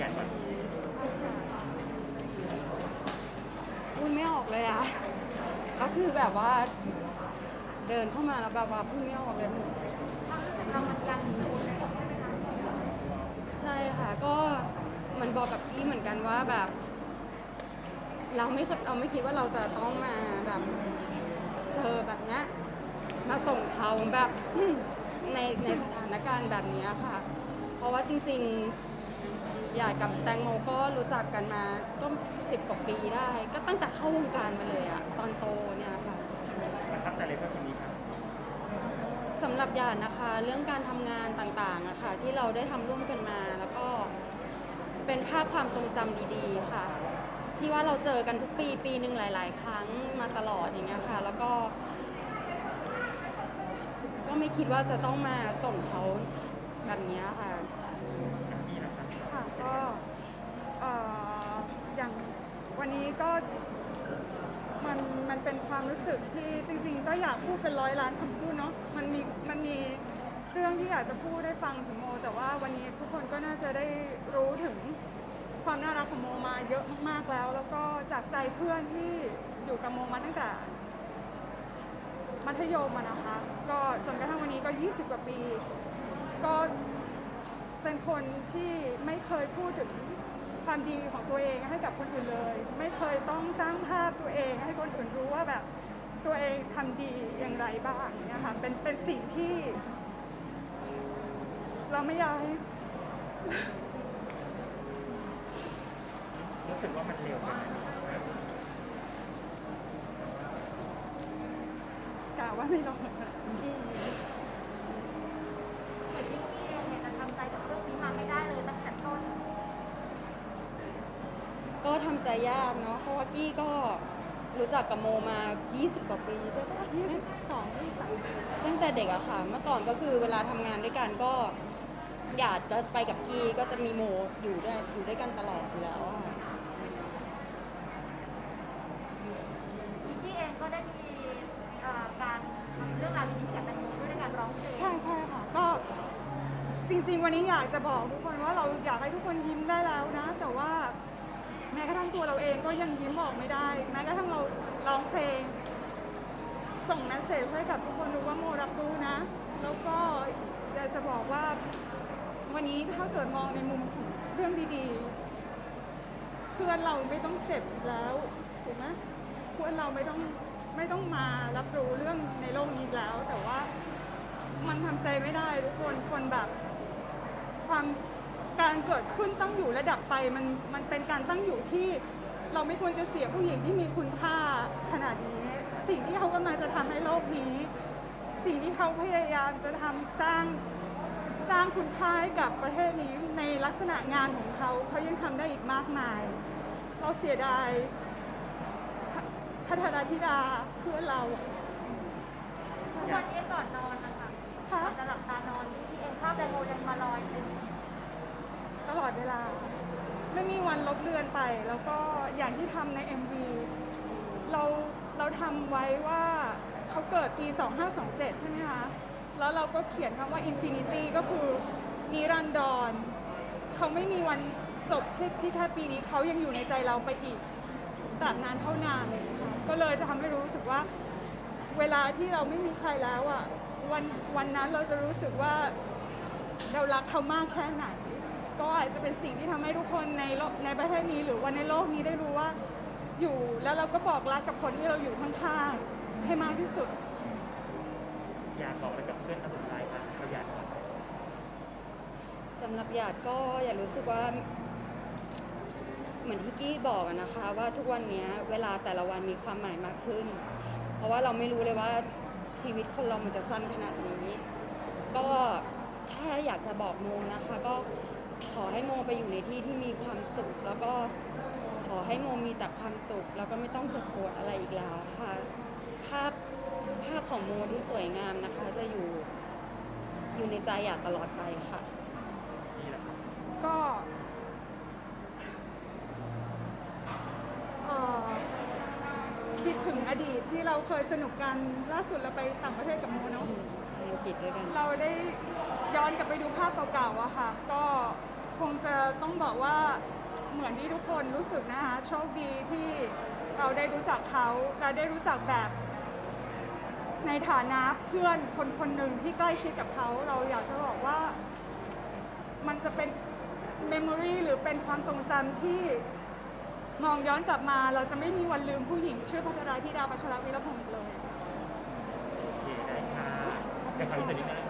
หยาดก่อนพูดไม่ออกเลยอะก็คือแบบว่า เดินเข้ามาแล้วแบบว่าพูดไม่ออกเลยเรามันกันใช่ค่ะก็เหมันบอกกับพี่เหมือนกันว่าแบบ เราไม่เคยเราไม่คิดว่าเราจะต้องมาแบบเจอแบบเนี้ยมาส่งเขาแบบในในสถานการณ์แบบเนี้ยค่ะ เพราะว่าจริง ๆ อยากกับแตงโมก็รู้จักกันมาก็สิบกว่าปีได้ ก็ตั้งแต่เข้าวงการมาเลยอะตอนโตเนี่ยค่ะประทับใจเลยเพื่อนคนนี้ครับสำหรับหยาดนะคะ เรื่องการทำงานต่างๆอะค่ะ ที่เราได้ทำร่วมกันมาแล้วก็เป็นภาพความทรงจำดีๆค่ะ ที่ว่าเราเจอกันทุกปีปีหนึ่งหลาย ๆ ครั้งมาตลอดอย่างเงี้ยค่ะ แล้วก็ ก็ไม่คิดว่าจะต้องมาส่งเขาแบบเนี้ยค่ะ นี่นะครับ ค่ะก็เอ่ออย่างวันนี้ ก็มันมันเป็นความรู้สึกที่จริง ๆ ก็อยากพูดเป็นร้อยล้านคำพูดเนาะมันมีมันมีเรื่องที่อยากจะพูดได้ฟังถึงโม แต่ว่าวันนี้ทุกคนก็น่าจะได้รู้ถึงความน่ารักของโมมาเยอะมากๆแล้ว แล้วก็จากใจเพื่อนที่อยู่กับโมมาตั้งแต่มัธยมอะนะคะ ก็จนกระทั่งวันนี้ก็ 20 กว่าปี ก็เป็นคนที่ไม่เคยพูดถึง ความดีของตัวเองให้กับคนอื่นเลย ไม่เคยต้องสร้างภาพตัวเองให้คนอื่นรู้ว่าแบบตัวเองทำดีอย่างไรบ้างเนี่ยค่ะเป็นเป็นสิ่งที่ เราไม่อยากให้รู้สึกว่ามันเร็วไปไหมกล่าวว่าไม่ลงแต่ที่พี่เองเนี่ยจะทำใจกับเรื่องนี้มาไม่ได้เลยตั้งแต่ต้น ก็ทำใจยากเนาะเพราะว่ากี้ก็รู้จักกับโมมา 20 กว่าปีใช่ปะ22 23ปีตั้งแต่เด็กอะค่ะ เมื่อก่อนก็คือเวลาทำงานด้วยกันก็หยาดก็ไปกับกี้ก็จะมีโมอยู่ด้วยอยู่ด้วยกันตลอดอยู่แล้วอะค่ะพี่เองก็ได้มีเอ่อการทำเรื่องราวดีๆกับแตงโมด้วยในการร้องเพลงใช่ใช่ค่ะก็จริงๆ วันนี้อยากจะบอกทุกคนว่าเราอยากให้ทุกคนยิ้มได้แล้วนะ แต่ว่า แม้กระทั่งตัวเราเองก็ยังยิ้มออกไม่ได้ แม้กระทั่งเราร้องเพลง ส่งเมสเซจให้กับทุกคนรู้ว่าโมรับรู้นะ แล้วก็อยากจะบอกว่าวันนี้ถ้าเกิดมองในมุมของเรื่องดีๆ เพื่อนเราไม่ต้องเจ็บแล้วถูกไหมเพื่อนเราไม่ต้องไม่ต้องมารับรู้เรื่องในโลกนี้แล้ว แต่ว่ามันทำใจไม่ได้ทุกคนคนแบบความ การเกิดขึ้นตั้งอยู่ระดับไปมันมันเป็นการตั้งอยู่ที่ เราไม่ควรจะเสียผู้หญิงที่มีคุณค่าขนาดนี้ สิ่งที่เขากำลังจะทำให้โลกนี้ สิ่งที่เขาพยายามจะทำสร้างสร้างคุณค่าให้กับประเทศนี้ในลักษณะงานของเขาเขายังทำได้อีกมากมาย เราเสียดายพัฒนาธิดาเพื่อนเรา ทุกวันนี้ก่อนนอน ไป แล้วก็อย่างที่ทำใน MV เราเราทำไว้ว่าเขาเกิดปี 2527 ใช่ไหมคะ แล้วเราก็เขียนคำว่า Infinity ก็คือนิรันดรเขาไม่มีวันจบที่ที่แค่ปีนี้เขายังอยู่ในใจเราไปอีกตราบนานเท่านานเลยค่ะก็เลยจะทำให้รู้สึกว่า เวลาที่เราไม่มีใครแล้วอะวันวันนั้นเราจะรู้สึกว่าเรารักเขามากแค่ไหน ก็อาจจะเป็นสิ่งที่ทำให้ทุกคนในโลกในประเทศนี้ หรือว่าในโลกนี้ได้รู้ว่าอยู่แล้วเราก็บอกรักกับคนที่เราอยู่ข้างๆให้มากที่สุด อยากบอกอะไรกับเพื่อนคนสุดท้ายครับเราอยากบอกสำหรับหยาดก็อย่ารู้สึกว่า เหมือนที่กี้บอกอะนะคะ ว่าทุกวันเนี้ยเวลาแต่ละวันมีความหมายมากขึ้น เพราะว่าเราไม่รู้เลยว่าชีวิตคนเรามันจะสั้นขนาดนี้ ก็แค่อยากจะบอกโมนะคะ ก็ ขอให้โมไปอยู่ในที่ที่มีความสุข แล้วก็ขอให้โมมีแต่ความสุข แล้วก็ไม่ต้องเจ็บปวดอะไรอีกแล้วค่ะ ภาพภาพของโมที่สวยงามนะคะ จะอยู่อยู่ในใจหยาดตลอดไปค่ะ นี่แหละครับก็เอ่อคิดถึงอดีตที่เราเคยสนุกกันล่าสุดเราไปต่างประเทศกับโมเนาะ ไปอังกฤษด้วยกัน เราได้ย้อนกลับไปดูภาพเก่าๆอะค่ะ ก็ คงจะ ต้องบอกว่าเหมือนที่ทุกคนรู้สึกนะคะโชคดีที่เราได้รู้จักเขาเราได้รู้จักแบบ ในฐานะเพื่อนคนคนหนึ่งที่ใกล้ชิดกับเขา เราอยากจะบอกว่ามันจะเป็นเมมโมรีหรือเป็นความทรงจำที่มองย้อนกลับมา เราจะไม่มีวันลืมผู้หญิงชื่อพัทราธิดาปัชรวิรพงศ์อีกเลย โอเคได้ค่ะเดี๋ยวขออีกสักนิดนึงนะคะ